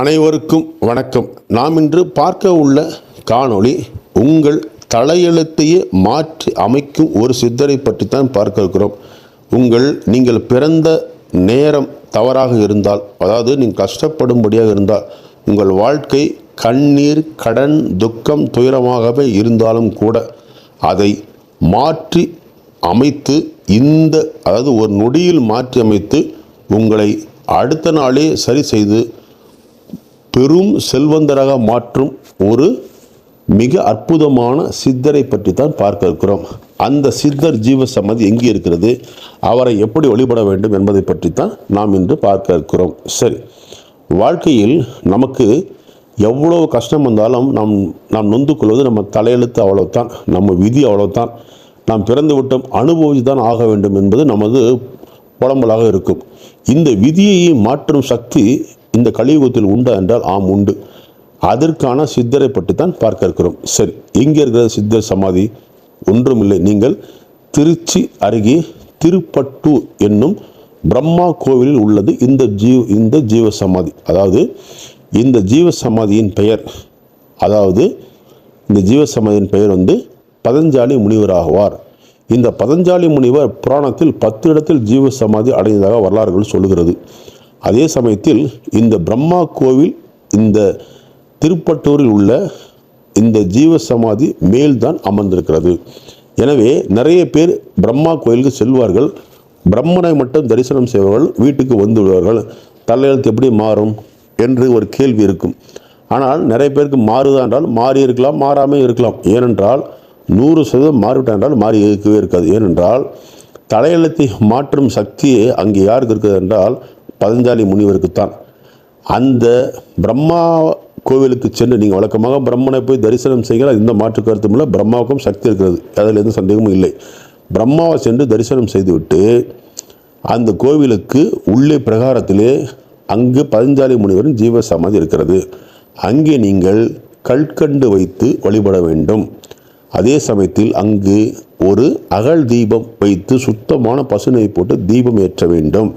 அனைவருக்கும் வணக்கம். நாம் இன்று பார்க்க உள்ள காணொளி உங்கள் தலையெழுத்தையே மாற்றி அமைக்கும் ஒரு சித்தரை பற்றி தான் பார்க்க இருக்கிறோம். உங்கள் நீங்கள் பிறந்த நேரம் தவறாக இருந்தால் அதாவது நீங்கள் கஷ்டப்படும்படியாக இருந்தால் உங்கள் வாழ்க்கை கண்ணீர் கடன் துக்கம் துயரமாகவே இருந்தாலும் கூட அதை மாற்றி அமைத்து இந்த அதாவது ஒரு நொடியில் மாற்றி அமைத்து உங்களை அடுத்த நாளே சரி செய்து பெரும் செல்வந்தராக மாற்றும் ஒரு மிக அற்புதமான சித்தரை பற்றி தான் பார்க்க இருக்கிறோம். அந்த சித்தர் ஜீவ சம்மதி எங்கே இருக்கிறது? அவரை எப்படி வழிபட வேண்டும் என்பதை பற்றி தான் நாம் இன்று பார்க்க இருக்கிறோம். சரி வாழ்க்கையில் நமக்கு எவ்வளோ கஷ்டம் வந்தாலும் நாம் நாம் நொந்து கொள்வது நம்ம தலையெழுத்து அவ்வளவுதான் நம்ம விதி அவ்வளவுதான். நாம் பிறந்து விட்டோம் அனுபவித்து தான் ஆக வேண்டும் என்பது நமது புலம்பலாக இருக்கும். இந்த விதியை மாற்றும் சக்தி இந்த கலியுகத்தில் உண்டா என்றால் ஆம் உண்டு. அதற்கான சித்தரை பற்றி தான் பார்க்க இருக்கிறோம். சரி எங்கே இருக்கிற சித்தர் சமாதி ஒன்றுமில்லை. நீங்கள் திருச்சி அருகே திருப்பட்டு என்னும் பிரம்மா கோவிலில் உள்ளது. இந்த ஜீவ இந்த ஜீவ சமாதி அதாவது இந்த ஜீவ சமாதியின் பெயர் அதாவது இந்த ஜீவ சமாதியின் பெயர் வந்து பதஞ்சாலி முனிவராகுவார். இந்த பதஞ்சாலி முனிவர் புராணத்தில் பத்து இடத்தில் ஜீவ சமாதி அடைந்ததாக வரலாறுகள் சொல்லுகிறது. அதே சமயத்தில் இந்த பிரம்மா கோவில் இந்த திருப்பட்டூரில் உள்ள இந்த ஜீவ சமாதி மேல்தான் அமர்ந்திருக்கிறது. எனவே நிறைய பேர் பிரம்மா கோயிலுக்கு செல்வார்கள். பிரம்மனை மட்டும் தரிசனம் செய்வார்கள் வீட்டுக்கு வந்து விடுவார்கள் தலையெழுத்து எப்படி மாறும் என்று ஒரு கேள்வி இருக்கும். ஆனால் நிறைய பேருக்கு மாறுதா என்றால் மாறி இருக்கலாம் மாறாமல் இருக்கலாம். ஏனென்றால் நூறு சதவீதம் மாறிவிட்டா என்றால் மாறி இருக்கவே இருக்காது. ஏனென்றால் தலையெழுத்தை மாற்றும் சக்தியே அங்கே யாருக்கு இருக்குது என்றால் பதஞ்சாலி முனிவருக்குத்தான். அந்த பிரம்மா கோவிலுக்கு சென்று நீங்கள் வழக்கமாக பிரம்மனை போய் தரிசனம் செய்கிறால் இந்த மாற்று கருத்தும் இல்லை பிரம்மாவுக்கும் சக்தி இருக்கிறது. அதில் எந்த சந்தேகமும் இல்லை. பிரம்மாவை சென்று தரிசனம் செய்துவிட்டு அந்த கோவிலுக்கு உள்ளே பிரகாரத்திலே அங்கு பதஞ்சாலி முனிவரின் ஜீவ சமாதி இருக்கிறது. அங்கே நீங்கள் கல்கண்டு வைத்து வழிபட வேண்டும். அதே சமயத்தில் அங்கு ஒரு அகல் தீபம் வைத்து சுத்தமான பசுனை போட்டு தீபம் ஏற்ற வேண்டும்.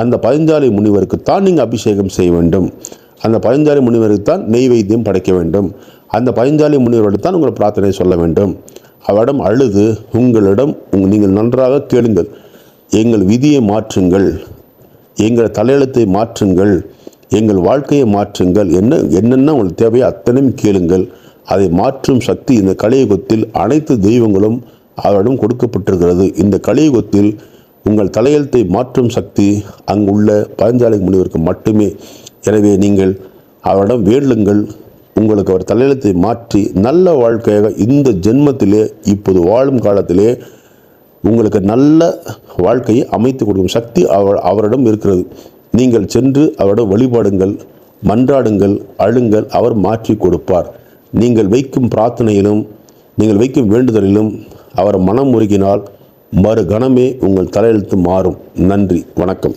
அந்த பதஞ்சாலி முனிவருக்குத்தான் நீங்கள் அபிஷேகம் செய்ய வேண்டும். அந்த பதஞ்சாலி முனிவருக்குத்தான் நெய் வைத்தியம் படைக்க வேண்டும். அந்த பதஞ்சாலி முனிவரிடத்தான் உங்கள் பிரார்த்தனை சொல்ல வேண்டும். அவரிடம் அழுது உங்களிடம் உங் நீங்கள் நன்றாக கேளுங்கள். எங்கள் விதியை மாற்றுங்கள். எங்கள் தலையெழுத்தை மாற்றுங்கள். எங்கள் வாழ்க்கையை மாற்றுங்கள். என்ன என்னென்ன உங்களுக்கு தேவையோ அத்தனையும் கேளுங்கள். அதை மாற்றும் சக்தி இந்த கலியுகத்தில் அனைத்து தெய்வங்களும் அவரிடம் கொடுக்கப்பட்டிருக்கிறது. இந்த கலியுகத்தில் உங்கள் தலையெழுத்தை மாற்றும் சக்தி அங்குள்ள பழஞ்சாலை முனிவருக்கு மட்டுமே. எனவே நீங்கள் அவரிடம் வேண்டுங்கள். உங்களுக்கு அவர் தலையெழுத்தை மாற்றி நல்ல வாழ்க்கையாக இந்த ஜென்மத்திலே இப்போது வாழும் காலத்திலே உங்களுக்கு நல்ல வாழ்க்கையை அமைத்து கொடுக்கும் சக்தி அவர் அவரிடம் இருக்கிறது. நீங்கள் சென்று அவரிடம் வழிபாடுங்கள் மன்றாடுங்கள் அழுங்கள் அவர் மாற்றி கொடுப்பார். நீங்கள் வைக்கும் பிரார்த்தனையிலும் நீங்கள் வைக்கும் வேண்டுதலிலும் அவர் மனம் உருகினால் மறுகணமே உங்கள் தலையெழுத்து மாறும். நன்றி. வணக்கம்.